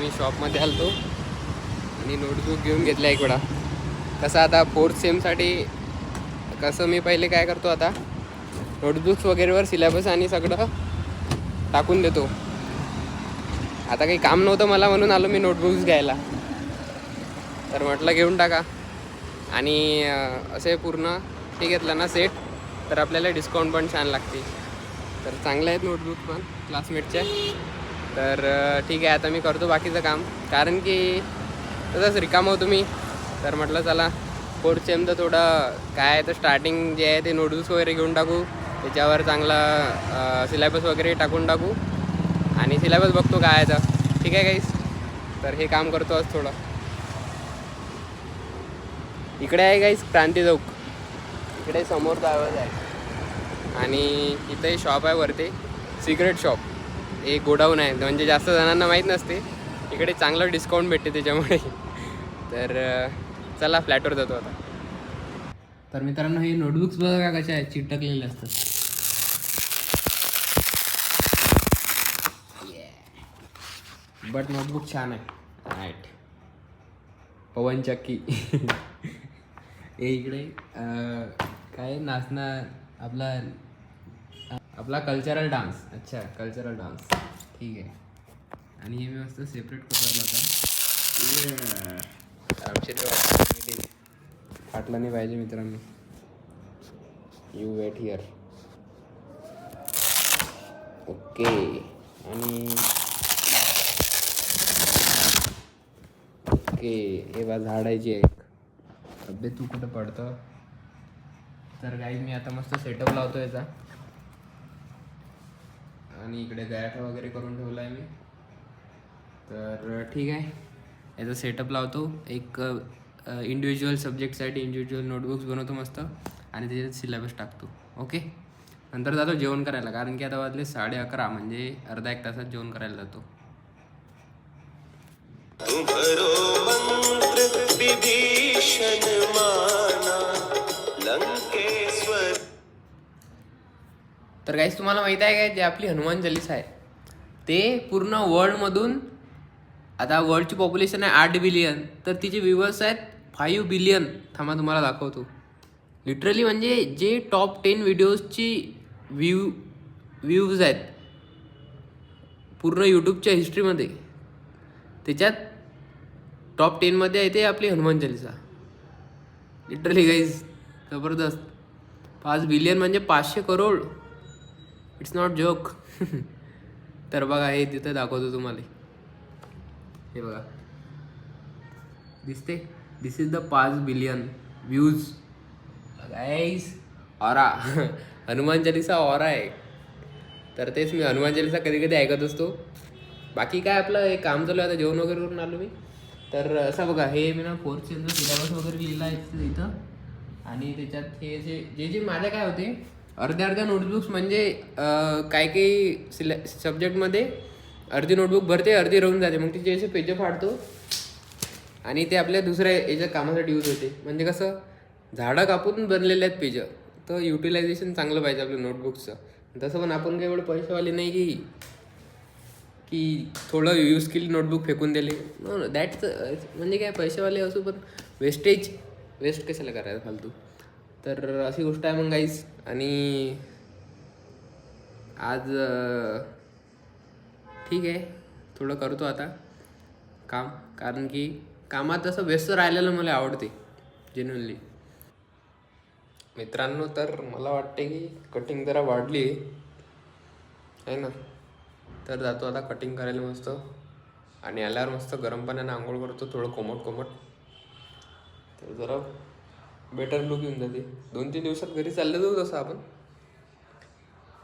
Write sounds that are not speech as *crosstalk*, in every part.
मी शॉपमध्ये आलतो. आणि नोटबुक घेऊन घेतला एक वेळा. कसं आता फोर्थ सेमसाठी कसं मी पहिले काय करतो आता? नोटबुक्स वगैरेवर सिलेबस आणि सगळं टाकून देतो. आता काही काम नव्हतं मला म्हणून आलो मी नोटबुक्स घ्यायला. तर म्हटलं घेऊन टाका. आणि असे पूर्ण हे घेतलं ना सेट तर आपल्याला डिस्काउंट पण छान लागते तर चांगले आहेत नोटबुक पण क्लासमेटचे तर ठीक आहे आता मी करतो बाकीचं काम. कारण की तसंच रिकाम होतो मी. तर म्हटलं चला फोर्थ सेमचं थोडं काय आहे तर स्टार्टिंग जे आहे ते नोटबुक्स वगैरे घेऊन टाकू. त्याच्यावर चांगला सिलेबस वगैरे टाकून टाकू. आणि सिलेबस बघतो काय आहे तर. ठीक आहे काहीच तर हे काम करतो आज थोडं. इकडे आहे काहीच क्रांती चौक. इकडे समोर आवाज आहे. आणि इथे शॉप आहे वरती. सिक्रेट शॉप एक गोडाऊन आहे. म्हणजे जास्त जणांना माहीत नसते. इकडे चांगलं डिस्काउंट भेटते त्याच्यामुळे. तर चला फ्लॅटवर जातो आता. तर मित्रांनो हे नोटबुक्स बघा का कशा आहेत? चिटकलेले असतात. बट नोटबुक छान आहे. राईट पवन चक्की. *laughs* हे इकडे काय नाचणार? आपला आपला कल्चरल डान्स अच्छा कल्चरल डान्स ठीक आहे. आणि हे मी मस्त सेपरेट करून आता. आमचे ते फाटलं नाही पाहिजे मित्रांनो. यू वेट हिअर ओके आणि ओके हे बा झाडायची एक. तब्येत तू कुठं पडतं? तर काही मी आता मस्त सेटअप लावतो याचा. आणि इकडे गॅट वगैरे करून ठेवला आहे मी. तर ठीक आहे. याचा सेटअप लावतो. एक इंडिव्हिज्युअल सब्जेक्टसाठी इंडिव्हिज्युअल नोटबुक्स बनवतो मस्त. आणि त्याच्यात सिलेबस टाकतो. ओके नंतर जातो जेवण करायला. कारण की आता वाजले साडे अकरा. म्हणजे अर्धा एक तासात जेवण करायला जातो. विभीषण माना. तर काहीच तुम्हाला माहीत आहे काय जे आपली हनुमान चालीसा आहे ते पूर्ण वर्ल्डमधून आता वर्ल्डची पॉप्युलेशन आहे आठ बिलियन तर तिचे व्ह्युअर्स आहेत फाईव्ह बिलियन थांबा तुम्हाला दाखवतो. लिटरली म्हणजे जे टॉप टेन व्हिडिओजची व्ह्यू व्ह्यूज आहेत पूर्ण यूट्यूबच्या हिस्ट्रीमध्ये त्याच्यात टॉप टेनमध्ये आहे ते आपली हनुमान चालीसा. लिटरली गाईज जबरदस्त. पाच बिलियन म्हणजे पाचशे करोड. इट्स नॉट जोक तर बघा हे तिथं दाखवतो तुम्हाला. हे बघा. दिसते? दिस इज द पाच billion views guys aura Hanuman Chalisa aura आहे. तर तेच मी हनुमान चालीसा कधी कधी ऐकत असतो. बाकी काय आपलं हे काम चालू आहे आता जेवण वगैरे करून आलो मी. तर असं बघा हे मी ना फोर्थ सेमचं सिलेबस वगैरे लिहिला आहे इथं आणि त्याच्यात हे जे जे जे माझ्या काय होते अर्ध्या अर्ध्या नोटबुक्स म्हणजे काय काही सिले सब्जेक्टमध्ये अर्धी नोटबुक भरते अर्धी राहून जाते. मग तिचे असे पेज फाडतो. आणि ते आपल्या दुसऱ्या याच्या कामासाठी यूज होते. म्हणजे कसं झाडं कापून बनलेले आहेत पेज तर युटिलायझेशन चांगलं पाहिजे आपल्या नोटबुकचं तसं पण आपण काही एवढं पैसेवाले नाही की की थोडं यूज केली नोटबुक फेकून दिले. नो नो दॅट्स म्हणजे काय पैसेवाले असू पण वेस्टेज वेस्ट कशाला करायचं फालतू? तर अशी गोष्ट आहे मग गाईस आणि आज ठीक आहे. थोडं करतो आता काम. कारण की कामात असं व्यस्त राहिलेलं मला आवडते जेन्युनली मित्रांनो तर मला वाटते की कटिंग जरा वाढली आहे. ना? तर जातो आता कटिंग करायला मस्त. आणि आल्यावर मस्त गरम पाण्यानं आंघोळ करतो थोडं कोमट कोमट तर जरा बेटर लुक येऊन जाते. दोन तीन दिवसात घरी चाललं जाऊ तसं आपण.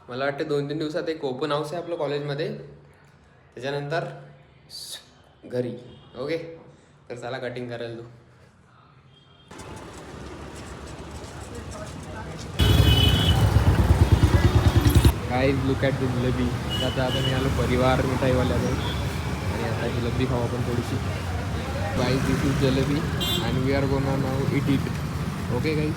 मला वाटते दोन तीन दिवसात एक ओपन हाऊस आहे आपलं कॉलेजमध्ये त्याच्यानंतर घरी. ओके तर चला कटिंग करायला तू काय लुक ॲट द जिलेबी आता आता मी आलो परिवार मिठाईवाल्याकडे. आणि आता जिलेबी खाऊ आपण थोडीशी. Guys this is jalebi and we are gonna now eat it okay guys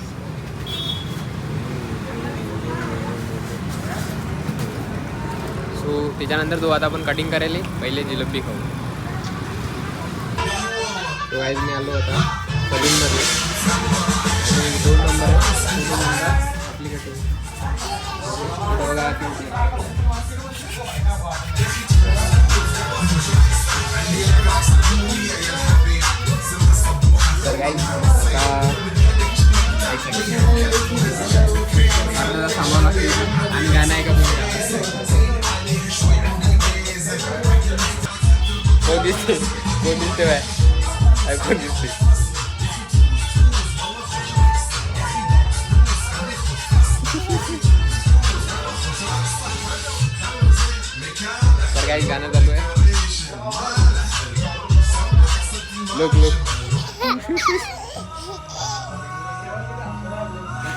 so त्याच्यानंतर तो आता आपण कटिंग करायला. पहिले जिलेबी खाऊ. तो गाईज मी आलो होता सलूनमध्ये आणि दोन नंबर आहे. दोन नंबर. तर गाईज आता आपल्याला थांबावं लागते आणि गाणं आहे का कोण दिसते कोण दिसते बाय अरे कोण दिसते तर काही गाणं चालू आहे लोक लोक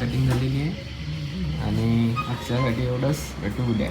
कटिंग झालेली आहे. आणि आजच्यासाठी एवढंच भेटू उद्या.